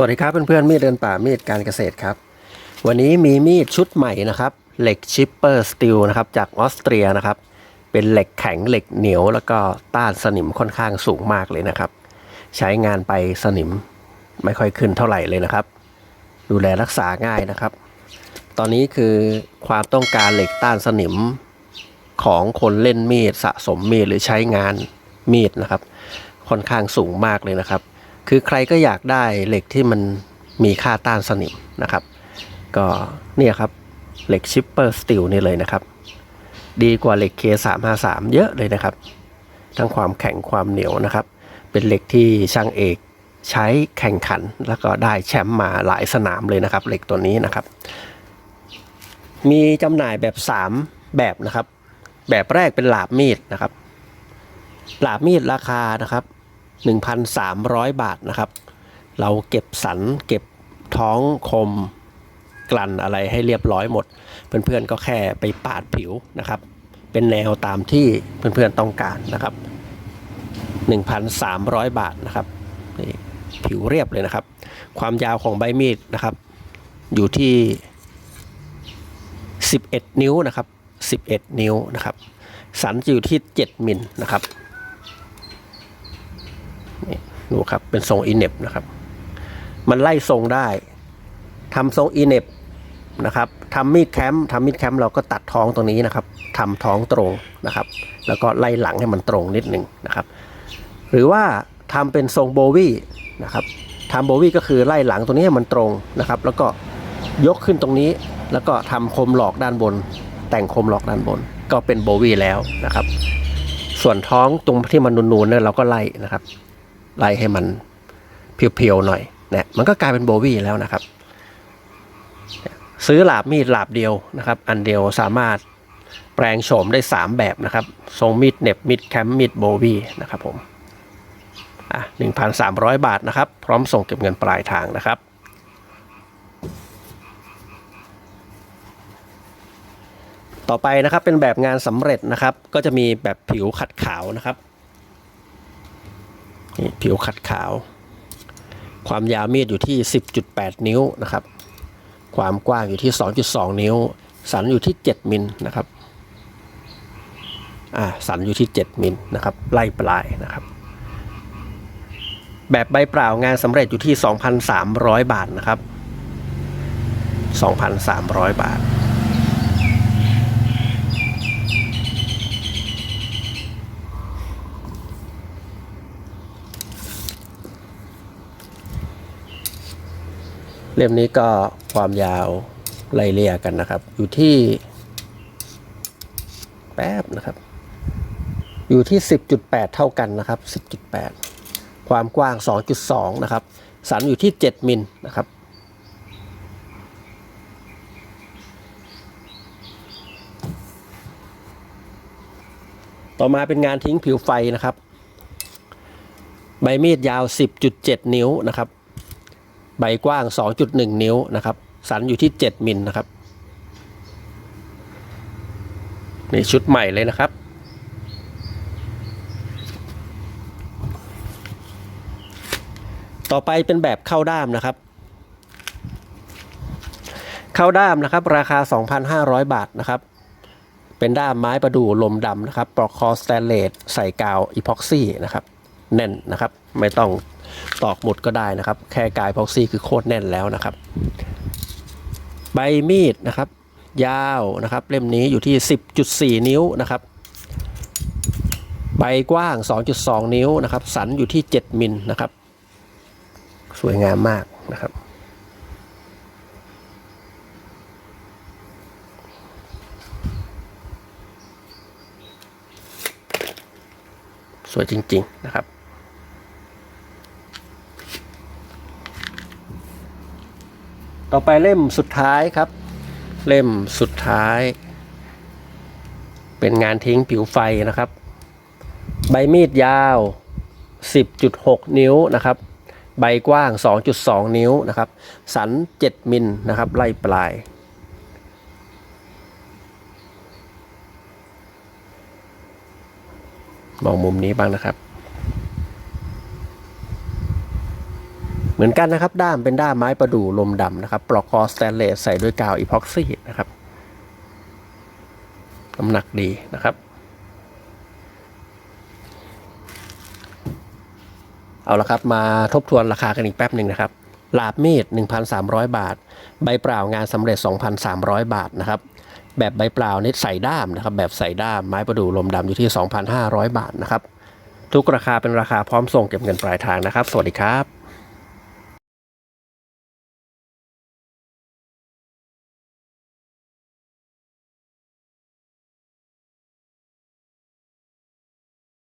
สวัสดีครับเพื่อนๆมีดเดินป่ามีดการเกษตรครับ วันนี้มีมีดชุดใหม่นะครับ เหล็กชิปเปอร์สตีลนะครับจากออสเตรียนะครับ เป็นเหล็กแข็งเหล็กเหนียว แล้วก็ต้านสนิมค่อนข้างสูงมากเลยนะครับ ใช้งานไปสนิมไม่ค่อยขึ้นเท่าไหร่เลยนะครับ ดูแลรักษาง่ายนะครับ ตอนนี้คือความต้องการเหล็กต้านสนิมของคนเล่นมีดสะสมมีดหรือใช้งานมีดนะครับ ค่อนข้างสูงมากเลยนะครับ คือใครก็อยากได้เหล็กที่มันมีค่าต้านสนิมนะครับ ก็เนี่ยครับเหล็กชิปเปอร์สตีลนี่เลยนะครับ ดีกว่าเหล็ก K353 เยอะเลยนะครับ ทั้งความแข็งความเหนียวนะครับ เป็นเหล็กที่ช่างเอกใช้แข่งขันแล้วก็ได้แชมป์มาหลายสนามเลยนะครับ เหล็กตัวนี้นะครับ มีจำหน่ายแบบ 3 แบบนะครับ แบบแรกเป็นหลาบมีดนะครับ หลาบมีดราคานะครับ 1,300 บาทนะครับ เราเก็บสันเก็บท้องคมกลั่นอะไรให้เรียบร้อยหมด เพื่อนๆก็แค่ไปปาดผิวนะครับ เป็นแนวตามที่เพื่อนๆต้องการนะครับ 1,300 บาทนะครับนี่ผิวเรียบเลยนะครับ ความยาวของใบมีดนะครับ อยู่ที่ 11 นิ้วนะครับ 11 นิ้วนะครับ สันจะอยู่ที่ 7มิลนะครับ ดูครับ เป็นทรงอีเน็บนะครับ มันไล่ทรงได้ทำทรงอีเน็บนะครับทำมีดแคมป์ทำมีดแคมป์เราก็ตัดท้องตรงนี้นะครับทำท้องตรงนะครับ แล้วก็ไล่หลังให้มันตรงนิดหนึ่งนะครับ หรือว่าทำเป็นทรงโบวี่นะครับทำโบวี่ก็คือไล่หลังตรงนี้ให้มันตรงนะครับ แล้วก็ยกขึ้นตรงนี้ แล้วก็ทำคมหลอกด้านบน แต่งคมหลอกด้านบน ก็เป็นโบวี่แล้วนะครับ ส่วนท้องตรงที่มันนูนๆเนี่ยเราก็ไล่นะครับ ไล่ให้มันเพียวๆหน่อยเนี่ยมันก็กลายเป็นโบวี่แล้วนะครับ ซื้อหลาบมีดหลาบเดียวนะครับ อันเดียวสามารถแปลงโฉมได้ 3 แบบนะครับ ทรงมีดเน็บมีดแคมมีดโบวี่นะครับผมอะ1,300 บาทนะครับ พร้อมส่งเก็บเงินปลายทางนะครับต่อไปนะครับเป็นแบบงานสำเร็จนะครับ ก็จะมีแบบผิวขัดขาวนะครับ นี่ผิวขัดขาว ความยาวมีดอยู่ที่ 10.8 นิ้วนะครับ ความกว้างอยู่ที่ 2.2 นิ้ว สันอยู่ที่ 7 มิลนะครับอ่าสันอยู่ที่ 7 มิลนะครับไล่ปลายนะครับ แบบใบเปล่างานสำเร็จอยู่ที่ 2,300 บาทนะครับ 2,300 บาท เล่มนี้ก็ความยาวไล่เลี่ยกันนะครับ อยู่ที่ แป๊บนะครับ อยู่ที่ 10.8 เท่ากันนะครับ 10.8 ความกว้าง 2.2 นะครับ สันอยู่ที่ 7 มิลนะครับต่อมาเป็นงานทิ้งผิวไฟนะครับ ใบมีดยาว 10.7 นิ้วนะครับ ใบกว้าง 2.1 นิ้วนะครับ สันอยู่ที่ 7 มิลนะครับนี่ชุดใหม่เลยนะครับ ต่อไปเป็นแบบเข้าด้ามนะครับ เข้าด้ามนะครับ ราคา 2,500 บาทนะครับเป็นด้ามไม้ประดู่ลมดำนะครับ ปลอกคอสแตนเลสใส่กาวอีพ็อกซี่นะครับ แน่นนะครับ ไม่ต้อง ตอกหมดก็ได้นะครับ แค่กาวอีพ็อกซี่คือโคตรแน่นแล้วนะครับ ใบมีดนะครับ ยาวนะครับ เล่มนี้อยู่ที่ 10.4 นิ้วนะครับ ใบกว้าง 2.2 นิ้วนะครับ สันอยู่ที่ 7 มิลนะครับ สวยงามมากนะครับสวยจริง ๆ นะครับ ต่อไปเล่มสุดท้ายครับ เล่มสุดท้าย เป็นงานทิ้งผิวไฟนะครับ ใบมีดยาว 10.6 นิ้วนะครับ ใบกว้าง 2.2 นิ้วนะครับ สัน 7 มิลนะครับไล่ปลายมองมุมนี้บ้างนะครับ เหมือนกันนะครับ ด้ามเป็นด้ามไม้ประดู่ลมดำนะครับ ปลอกคอสแตนเลสใส่ด้วยกาวอีพ็อกซี่นะครับน้ำหนักดีนะครับ เอาละครับมาทบทวนราคากันอีกแป๊บหนึ่งนะครับลาบมีด 1,300 บาท ใบเปล่างานสำเร็จ 2,300 บาทนะครับแบบใบเปล่านี่ใส่ด้ามนะครับ แบบใส่ด้ามไม้ประดู่ลมดำอยู่ที่ 2,500 บาทนะครับ ทุกราคาเป็นราคาพร้อมส่งเก็บเงินปลายทางนะครับ สวัสดีครับ